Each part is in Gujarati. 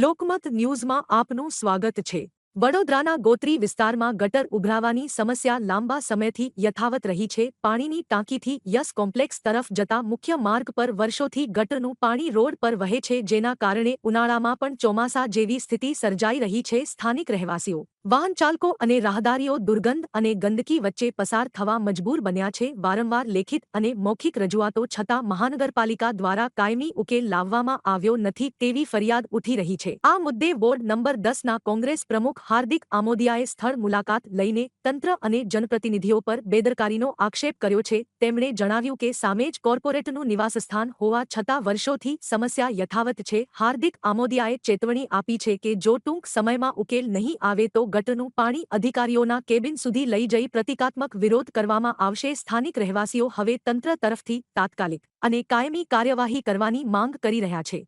લોકમત ન્યૂઝમાં આપનું સ્વાગત છે. વડોદરાના ગોત્રી વિસ્તારમાં ગટર ઉભરાવાની સમસ્યા લાંબા સમયથી યથાવત રહી છે. પાણીની ટાંકીથી યસ કોમ્પ્લેક્સ તરફ જતા મુખ્ય માર્ગ પર વર્ષોથી ગટરનું પાણી રોડ પર વહે છે, જેના કારણે ઉનાળામાં પણ ચોમાસા જેવી સ્થિતિ સર્જાઈ રહી છે. સ્થાનિક રહેવાસીઓ વાહન ચાલકો અને રાહદારીઓ દુર્ગંધ અને ગંદકી વચ્ચે પસાર થવા મજબૂર બન્યા છે. વારંવાર લેખિત અને મૌખિક રજૂઆતો છતાં મહાનગરપાલિકા દ્વારા કાયમી ઉકેલ લાવવામાં આવ્યો નથી તેવી ફરિયાદ ઉઠી રહી છે. આ મુદ્દે વોર્ડ નંબર દસના કોંગ્રેસ પ્રમુખ હાર્દિક આમોદિયાએ સ્થળ મુલાકાત લઈને તંત્ર અને જનપ્રતિનિધિઓ પર બેદરકારીનો આક્ષેપ કર્યો છે. તેમણે જણાવ્યું કે સામે જ કોર્પોરેટનું નિવાસસ્થાન હોવા છતાં વર્ષોથી સમસ્યા યથાવત છે. હાર્દિક આમોદિયાએ ચેતવણી આપી છે કે જો ટૂંક સમયમાં ઉકેલ નહીં આવે તો ગટરનું પાણી અધિકારીઓના કેબિન સુધી લઈ જઈ પ્રતિકાત્મક વિરોધ કરવામાં આવશે. સ્થાનિક રહેવાસીઓ હવે તંત્ર તરફથી તાત્કાલિક અને કાયમી કાર્યવાહી કરવાની માંગ કરી રહ્યા છે.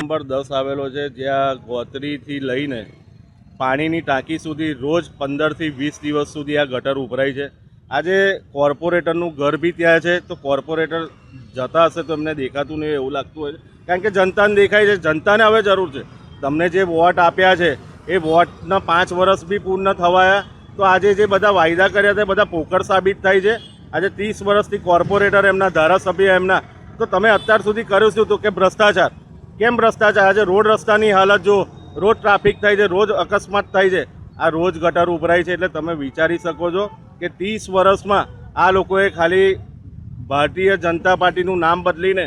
નંબર દસ આવેલો છે, જ્યાં ગોત્રીથી લઈને પાણીની ટાંકી સુધી રોજ પંદરથી વીસ દિવસ સુધી આ ગટર ઉભરાય છે. આજે કોર્પોરેટરનું ઘર બી ત્યાં છે, તો કોર્પોરેટર જતા હશે તો એમને દેખાતું નહીં, એવું લાગતું હોય છે. કારણ કે જનતાને દેખાય છે, જનતાને હવે જરૂર છે. તમને જે વોટ આપ્યા છે, એ વોટના પાંચ વર્ષ બી પૂર્ણ થવાયા, તો આજે જે બધા વાયદા કર્યા હતા બધા પોકળ સાબિત થાય છે. આજે ત્રીસ વર્ષથી કોર્પોરેટર એમના, ધારાસભ્ય એમના. તો તમે અત્યાર સુધી કર્યું શું? તો કે ભ્રષ્ટાચાર. કેમ ભ્રષ્ટાચાર? આજે રોડ રસ્તાની હાલત જો રોજ ટ્રાફિક થાય છે, રોજ અકસ્માત થાય છે. આ રોજ ગટર ઉભરાય છે એટલે તમે વિચારી શકો છો કે ત્રીસ વર્ષમાં આ લોકોએ ખાલી ભારતીય જનતા પાર્ટીનું નામ બદલીને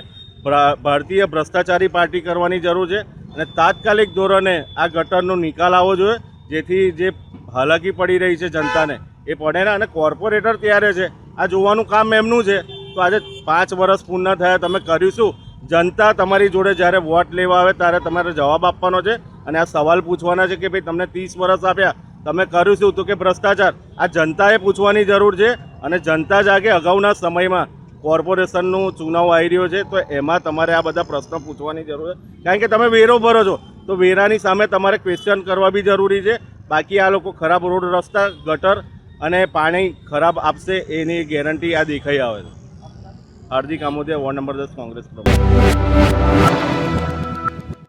ભારતીય ભ્રષ્ટાચારી પાર્ટી કરવાની જરૂર છે અને તાત્કાલિક ધોરણે આ ગટરનો નિકાલ આવવો જોઈએ, જેથી જે હાલાકી પડી રહી છે જનતાને, એ પડે ને અને કોર્પોરેટર ત્યારે છે. આ જોવાનું કામ એમનું છે. તો આજે પાંચ વર્ષ પૂર્ણ થયા, તમે કર્યું શું? જનતા તમારી જોડે જ્યારે વોટ લેવા આવે, ત્યારે તમારે જવાબ આપવાનો છે. અને આ સવાલ પૂછવાના છે કે ભાઈ તમને ત્રીસ વર્ષ આપ્યા, તમે કર્યું શું? તો કે ભ્રષ્ટાચાર. આ જનતાએ પૂછવાની જરૂર છે અને જનતા જાગે અગાઉના સમયમાં. કોર્પોરેશનનું ચુનાવ આવી રહ્યો છે, તો એમાં તમારે આ બધા પ્રશ્નો પૂછવાની જરૂર છે. કારણ કે તમે વેરો ભરો છો, તો વેરાની સામે તમારે ક્વેશ્ચન કરવા બી જરૂરી છે. બાકી આ લોકો ખરાબ રોડ, રસ્તા, ગટર અને પાણી ખરાબ આપશે, એની ગેરંટી આ દેખાઈ આવે છે. હાર્દિક આમોદિયા વોર્ડ નંબર દસ, કોંગ્રેસ પ્રમુખ.